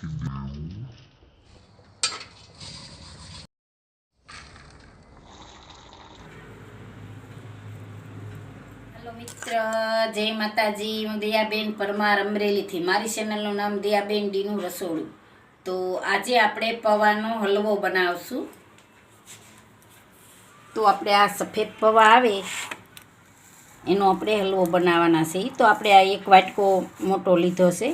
Hello મિત્ર. જય માતાજી. હું દયાબેન પરમાર અમરેલીથી. મારી ચેનલનું નામ દયાબેન ડીનું રસોડું. તો આજે આપણે પૌવાનો હલવો બનાવશું. તો આપણે આ સફેદ પૌવા આવે, એનો આપણે હલવો બનાવવાના છે. તો આપણે આ એક વાટકો મોટો લીધો છે.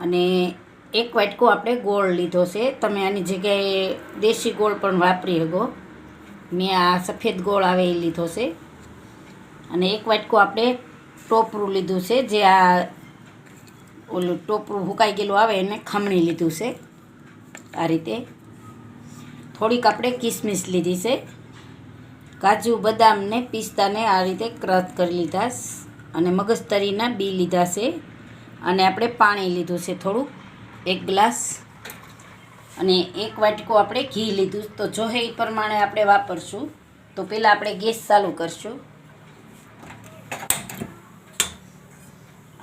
અને એક વાટકો આપણે ગોળ લીધો છે. તમે આની જગ્યાએ દેશી ગોળ પણ વાપરી શકો. મેં આ સફેદ ગોળ આવે એ લીધો છે. અને એક વાટકો આપણે ટોપરું લીધું છે, જે આ ઓલું ટોપરું હુકાઈ ગયેલું આવે એને ખમણી લીધું છે. આ રીતે. થોડીક આપણે કિસમિસ લીધી છે. કાજુ બદામને પિસ્તાને આ રીતે ક્રશ કરી લીધા અને મગજતરીના બી લીધા છે. અને આપણે પાણી લીધું છે થોડુંક એક ગ્લાસ. અને એક વાટકો આપણે ઘી લીધું. તો જોહે એ પ્રમાણે આપણે વાપરશું, તો પહેલાં આપણે ગેસ ચાલુ કરશું.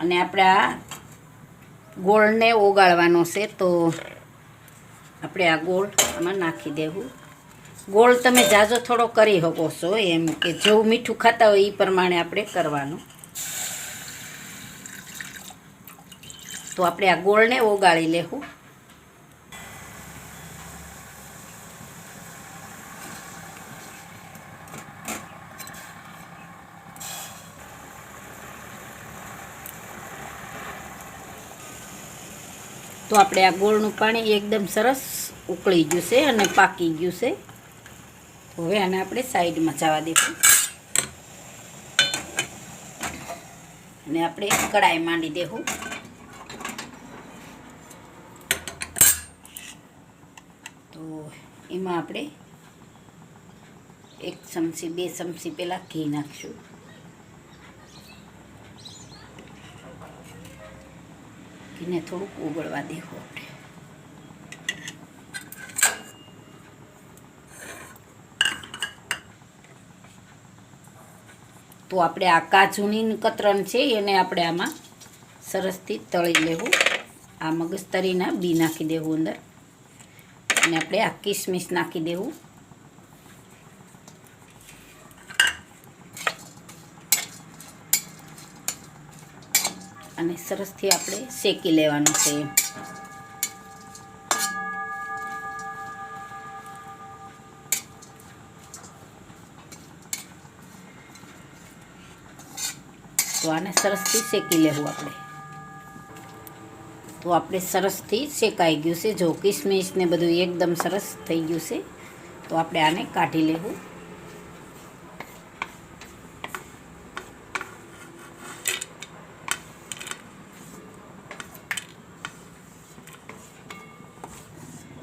અને આપણે આ ગોળને ઓગાળવાનો છે, તો આપણે આ ગોળ આમાં નાખી દેવું. ગોળ તમે જાજો થોડો કરી શકો છો, એમ કે જેવું મીઠું ખાતા હોય એ પ્રમાણે આપણે કરવાનું. તો આપણે આ ગોળને ઓગાળી લેવું. તો આપણે આ ગોળનું પાણી એકદમ સરસ ઉકળી ગયું છે અને પાકી ગયું છે તો હવે આને આપણે સાઈડમાં જવા દઈશું અને આપણે કડાઈ માંડી દેવું. તો એમાં આપણે એક ચમચી, બે ચમચી પહેલાં ઘી નાખશું. ઘીને થોડુંક ઉગળવા દેવું આપણે. તો આપણે આ કાજુની કતરણ છે એને આપણે આમાં સરસથી તળી લેવું. આ મગજતરીના બી નાખી દેવું અંદર. અને આપણે આ કિસમિસ નાખી દેવું. અને સરસથી આપણે શેકી લેવાનું છે. તો આને સરસથી શેકી લેવું આપણે. તો આપણે સરસથી શેકાઈ ગયું છે. જો કિસમિસ ને બધું એકદમ સરસ થઈ ગયું છે, તો આપણે આને કાઢી લેવું.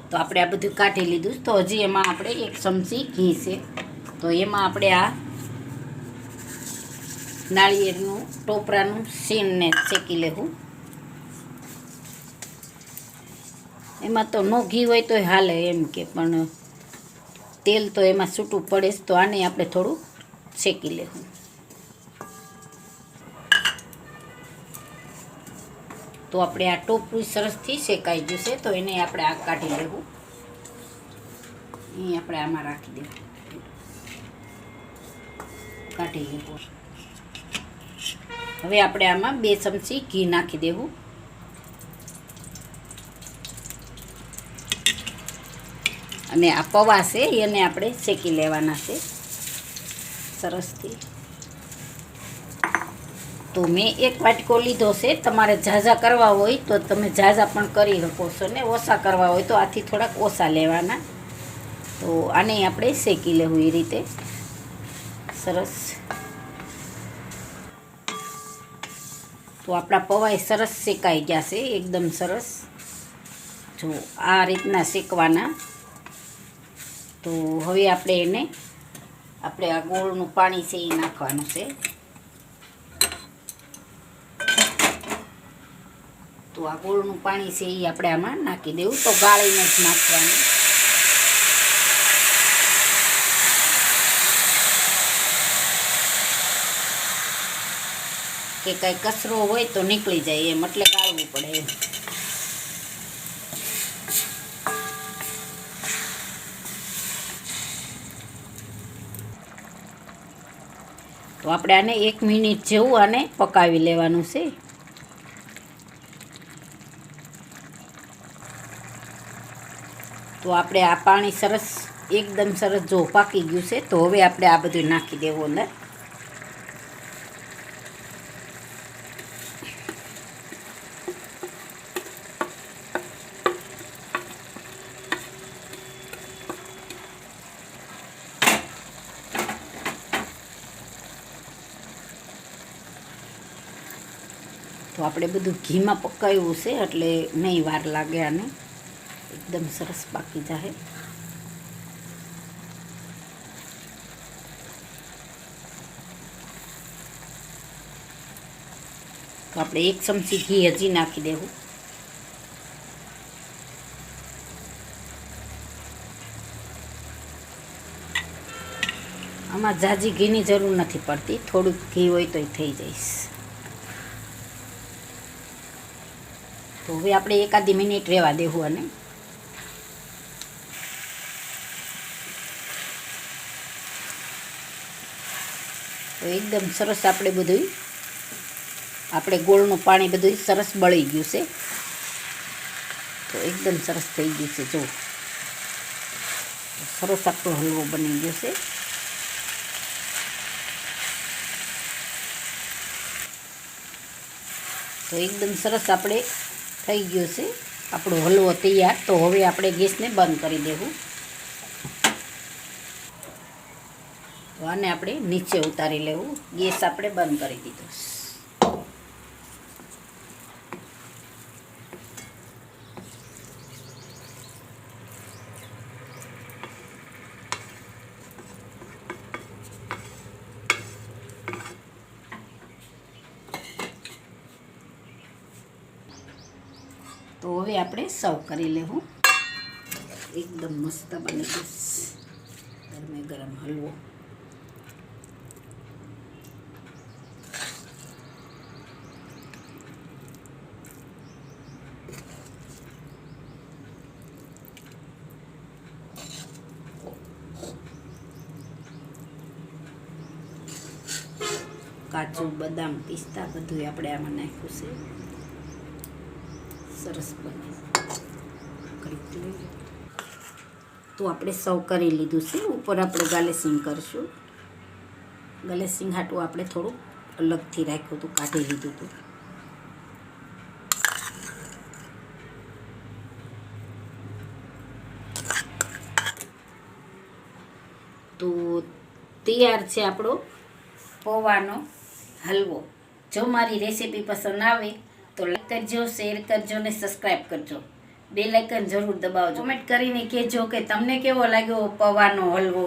તો આપણે આ બધું કાઢી લીધું. તો હજી એમાં આપણે એક ચમચી ઘી છે. તો એમાં આપણે આ નાળિયેરનું ટોપરાનું સીણને શેકી લેવું. એમાં તો નો ઘી હોય તો હાલે એમ કે, પણ તેલ તો એમાં છૂટું પડે જ તો આને આપણે થોડું શેકી લેવું. તો આપણે આ ટોપરું સરસથી શેકાઈ છે, તો એને આપણે આ કાઢી લેવું. એ આપણે આમાં રાખી દેવું. કાઢી લેવું. હવે આપણે આમાં બે ચમચી ઘી નાખી દેવું. અને આ પૌવા છે, એને આપણે શેકી લેવાના છે. સરસથી તો મેં એક વાટકો લીધો છે, તમારે ઝાઝા કરવા હોય તો તમે ઝાઝા પણ કરી શકો છો ને ઓછા કરવા હોય તો આથી થોડાક ઓછા લેવાના. તો આને આપણે શેકી લેવું એ રીતે. સરસ. તો આપણા પૌવાય સરસ શેકાઈ ગયા છે, એકદમ સરસ. જો આ રીતના શેકવાના. તો હવે આપણે એને, આપણે આ ગોળનું પાણી છે એ નાખવાનું છે. તો આ ગોળનું પાણી છે એ આપણે આમાં નાખી દેવું. તો ગાળીને જ નાખવાનું. કે કાંઈ કચરો હોય તો નીકળી જાય એમ, એટલે ગાળવું પડે એમ. તો આપણે આને એક મિનિટ જેવું આને પકાવી લેવાનું છે. તો આપણે આ પાણી સરસ, એકદમ સરસ જો પાકી ગયું છે, તો હવે આપણે આ બધું નાખી દેવું અંદર. આપણે બધું ઘીમાં પકાવ્યું છે, એટલે નહીં વાર લાગે આને. એકદમ સરસ પાકી જાય તો આપણે એક ચમચી ઘી હજી નાખી દેવું. આમાં ઝાઝી ઘીની જરૂર નથી પડતી. થોડુંક ઘી હોય તોય થઈ જઈશ. હવે આપણે એકાદી મિનિટ રહેવા દેવું અને. તો એકદમ સરસ આપણે બધું આપણે ગોળનું પાણી બધું સરસ બળી ગયું છે. તો એકદમ સરસ થઈ ગયું છે જો સરસ આપણો હલવો બની ગયો છે. તો એકદમ સરસ આપણે થઈ ગયો છે. આપણો હલવો તૈયાર. તો હવે આપણે ગેસને બંધ કરી દેવું. તો આને આપણે નીચે ઉતારી લેવું. ગેસ આપણે બંધ કરી દીધો તો આપણે સર્વ કરી લેવું. એકદમ મસ્ત બની ગયું ગરમે ગરમ હલવો. કાજુ, બદામ, પિસ્તા બધું આપણે આમાં નાખ્યું છે. સરસ બને. તો આપણે સર્વ કરી લીધું છે. ઉપર આપણે ગાલેસિંગ કરશું. ગાલેસિંગ હાટું આપણે થોડું અલગથી રાખ્યું હતું, કાઢી લીધું હતું. તો તૈયાર છે આપણો પૌવાનો હલવો. જો મારી રેસીપી પસંદ આવે તો લાઈક કરજો શેર કરજો ને સબસ્ક્રાઈબ કરજો. બે લાઇકન જરૂર દબાવજો. કમેન્ટ કરીને કહેજો કે તમને કેવો લાગ્યો પૌવાનો હલવો?